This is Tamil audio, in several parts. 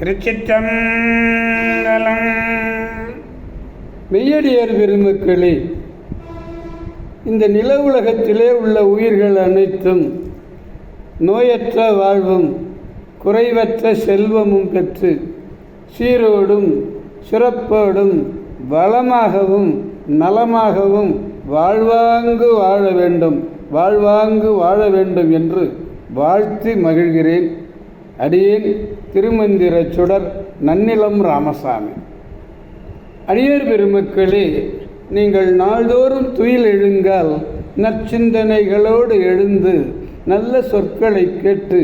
திருச்சிற்றம்பலம். மெய்யடியார் பெருமக்களே இந்த நில உலகத்திலே உள்ள உயிர்கள் அனைத்தும் நோயற்ற வாழ்வும் குறைவற்ற செல்வமும் பெற்று சீரோடும் சிறப்போடும் வளமாகவும் நலமாகவும் வாழ்வாங்கு வாழ வேண்டும் வாழ்வாங்கு வாழ வேண்டும் என்று வாழ்த்தி மகிழ்கிறேன். அடியேன் திருமந்திர சுடர் நன்னிலம் ராமசாமி. அடியர் பெருமக்களே நீங்கள் நாள்தோறும் துயில் எழுங்கால் நற்சிந்தனைகளோடு எழுந்து நல்ல சொற்களை கேட்டு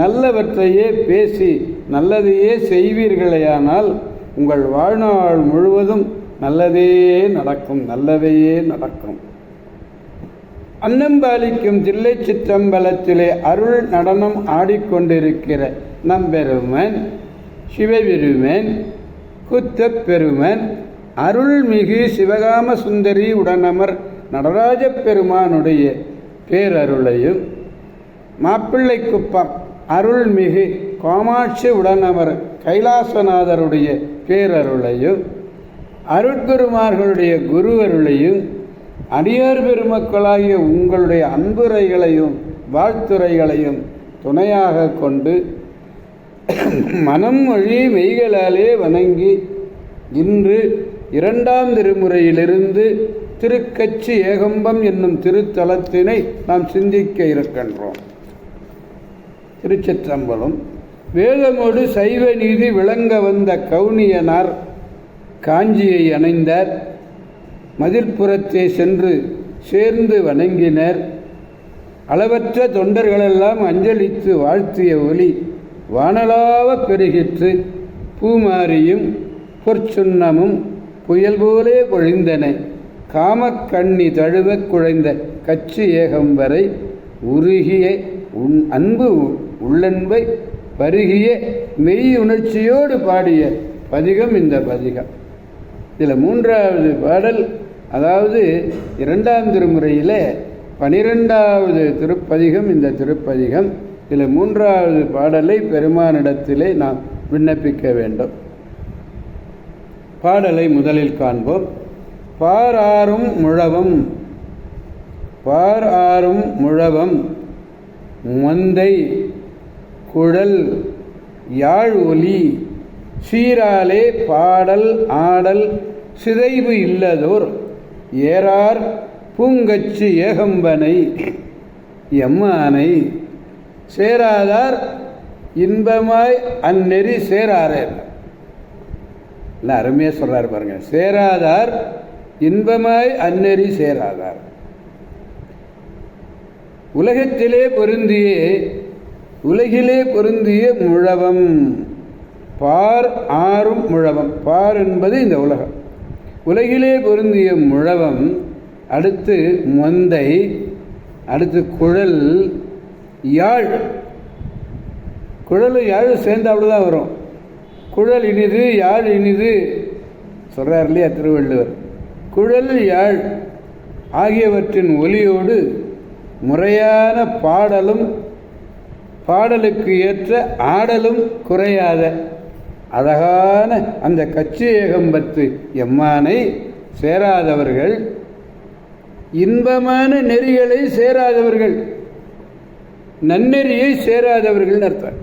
நல்லவற்றையே பேசி நல்லதையே செய்வீர்களேயானால் உங்கள் வாழ்நாள் முழுவதும் நல்லதே நடக்கும் நல்லதையே நடக்கும். அன்னம்பாலிக்கும் தில்லை சிற்றம்பலத்திலே அருள் நடனம் ஆடிக்கொண்டிருக்கிற நம்பெருமன் சிவபெருமன் குத்தப்பெருமன் அருள்மிகு சிவகாம சுந்தரி உடனமர் நடராஜ பெருமானுடைய பேரருளையும் மாப்பிள்ளை குப்பம் அருள்மிகு காமாட்சி உடனவர் கைலாசநாதருடைய பேரருளையும் அருட்குருமார்களுடைய குருவருளையும் அடியார் பெருமக்களாகிய உங்களுடைய அன்புரைகளையும் வாழ்த்துறைகளையும் துணையாக கொண்டு மனம் மொழி மெய்களாலே வணங்கி இன்று இரண்டாம் திருமுறையிலிருந்து திருக்கச்சி ஏகம்பம் என்னும் திருத்தலத்தினை நாம் சிந்திக்க இருக்கின்றோம். திருச்சிற்றம்பலம். வேதமோடு சைவ நீதி விளங்க வந்த கவுனியனார் காஞ்சியை அணைந்தார். மதில்புறத்தே சென்று சேர்ந்து வணங்கினர். அளவற்ற தொண்டர்களெல்லாம் அஞ்சலித்து வாழ்த்திய ஒலி வானலாவ பெருகிற்று. பூமாரியும் பொற்சுண்ணமும் புயல் போலே பொழிந்தன. காமக்கண்ணி தழுவக் குழைந்த கச்சி ஏகம் வரை உருகிய உன் அன்பு உள்ளன்பை பருகிய மெய் உணர்ச்சியோடு பாடிய பதிகம் இந்த பதிகம். இதில் மூன்றாவது பாடல் அதாவது இரண்டாம் திருமுறையில் பனிரெண்டாவது திருப்பதிகம் இந்த திருப்பதிகம் இதில் மூன்றாவது பாடலை பெருமானிடத்திலே நாம் விண்ணப்பிக்க வேண்டும். பாடலை முதலில் காண்போம். பார் ஆறும் முழவம் பார் ஆறும் முழவம் மந்தை குழல் யாழ் ஒலி சீராலே பாடல் ஆடல் சிதைவு இல்லதோர் ஏறார் பூங்கச்சி ஏகம்பனை எம்மானை சேராதார் இன்பமாய் அந்நெறி சேராரே. இல்லை அருமையாக சொல்கிறார் பாருங்க. சேராதார் இன்பமாய் அந்நெறி சேராதார். உலகத்திலே பொருந்திய உலகிலே பொருந்திய முழவம். பார் ஆறும் முழவம். பார் என்பது இந்த உலகம். உலகிலே பொருந்திய முழவம் அடுத்து மொந்தை அடுத்து குழல் யாழ். குழலும் யாழும் சேர்ந்தாப்புல தான் வரும். குழல் இனிது யாழ் இனிது. சொல்கிறார் இல்லையா திருவள்ளுவர். குழல் யாழ் ஆகியவற்றின் ஒலியோடு முறையான பாடலும் பாடலுக்கு ஏற்ற ஆடலும் குறையாத. அழகான அந்த கச்சி ஏகம்பத்து எம்மானை சேராதவர்கள் இன்பமான நெறிகளை சேராதவர்கள் நன்னெறியை சேராதவர்கள்னு அர்த்தம்.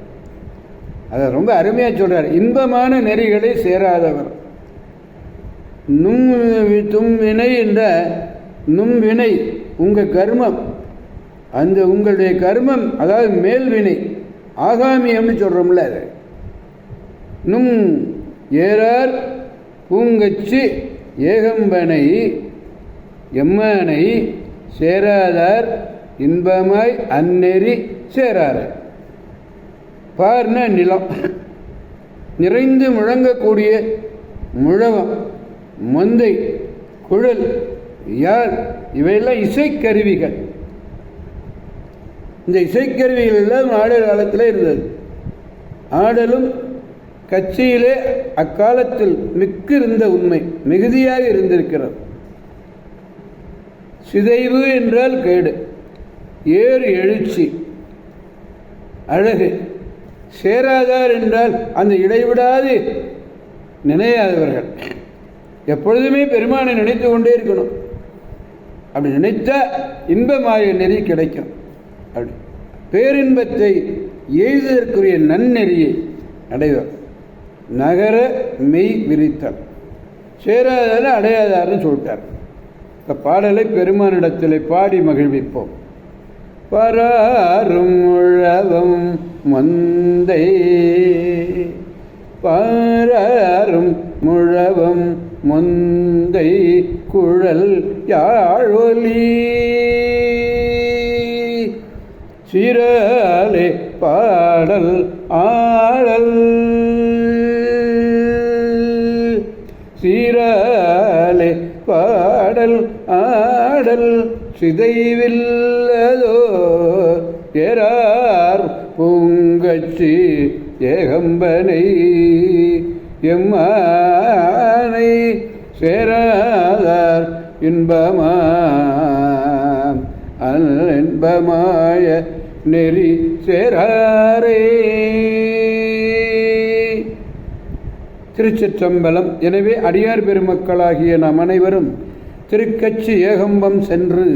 அதை ரொம்ப அருமையாக சொல்கிறார் இன்பமான நெறிகளை சேராதவர். நும் தும் வினை என்ற நும் வினை உங்கள் கர்மம். அந்த உங்களுடைய கர்மம் அதாவது மேல் வினை ஆகாமியம்னு சொல்கிறோம்ல அது. நும் ஏறார் பூங்கச்சி ஏகம்பனை எம்மனை சேராதார் இன்பமாய் அந்நெறி சேரார். பார்ன நிலம். நிறைந்து முழங்கக்கூடிய முழவம் மொந்தை குழல் யார் இவையெல்லாம் இசைக்கருவிகள். இந்த இசைக்கருவிகள் எல்லாம் ஆடல் காலத்தில் இருந்தது. ஆடலும் கட்சியிலே அக்காலத்தில் மிக்க இருந்த உண்மை மிகுதியாக இருந்திருக்கிறது. சிதைவு என்றால் கேடு ஏறு எழுச்சி அழகு. சேராதார் என்றால் அந்த இடைவிடாது நினையாதவர்கள். எப்பொழுதுமே பெருமானை நினைத்து கொண்டே இருக்கணும். அப்படி நினைத்தா இன்பமாய நெறி கிடைக்கும். அப்படி பேரின்பத்தை எய்ததற்குரிய நன்னெறியை அடைவர் நகர மெய் விரித்தல். சேராதார அடையாதார்னு சொல்லிட்டார். இந்த பாடலை பெருமானிடத்தில் பாடி மகிழ்விப்போம். பராரும் உழவும் மந்தை. பாராரும் முழவம் மொந்தை. குழல் யாழொலி. சிறாலே பாடல் சீராலே பாடல் ஆடல் சிதைவில்லதோ? ஏறார் பூங்கச்சி ஏகம்பனை எம்மானை சேராதார் இன்பமா அன்பமாய நெறி சேராரே. திருச்சிற்றம்பலம். எனவே அடியார் பெருமக்களாகிய நாம் அனைவரும் திருக்கச்சி ஏகம்பம் சென்று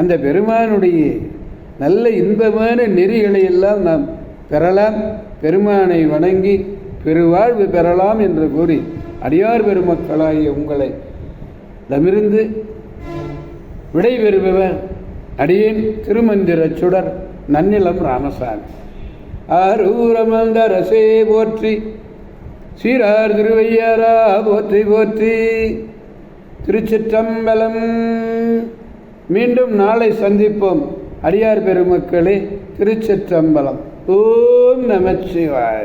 அந்த பெருமானுடைய நல்ல இன்பமான நெறிகளை எல்லாம் நாம் பெறலாம் பெருமானை வணங்கி பெருவாழ்வு பெறலாம் என்று கூறி அடியார் பெருமக்களாகிய உங்களை இடமிருந்து விடைபெறுபவர் அடியேன் திருமந்திரச் சுடர் நன்னிலம் ராமசாமி. ஆரூரமந்தரசே போற்றி சீரார் திருவையாரா போற்றி போற்றி. திருச்சிற்றம்பலம். மீண்டும் நாளை சந்திப்போம். அடியார் பெருமக்களே திருச்சிற்றம்பலம். ஓம் நமச்சிவாய.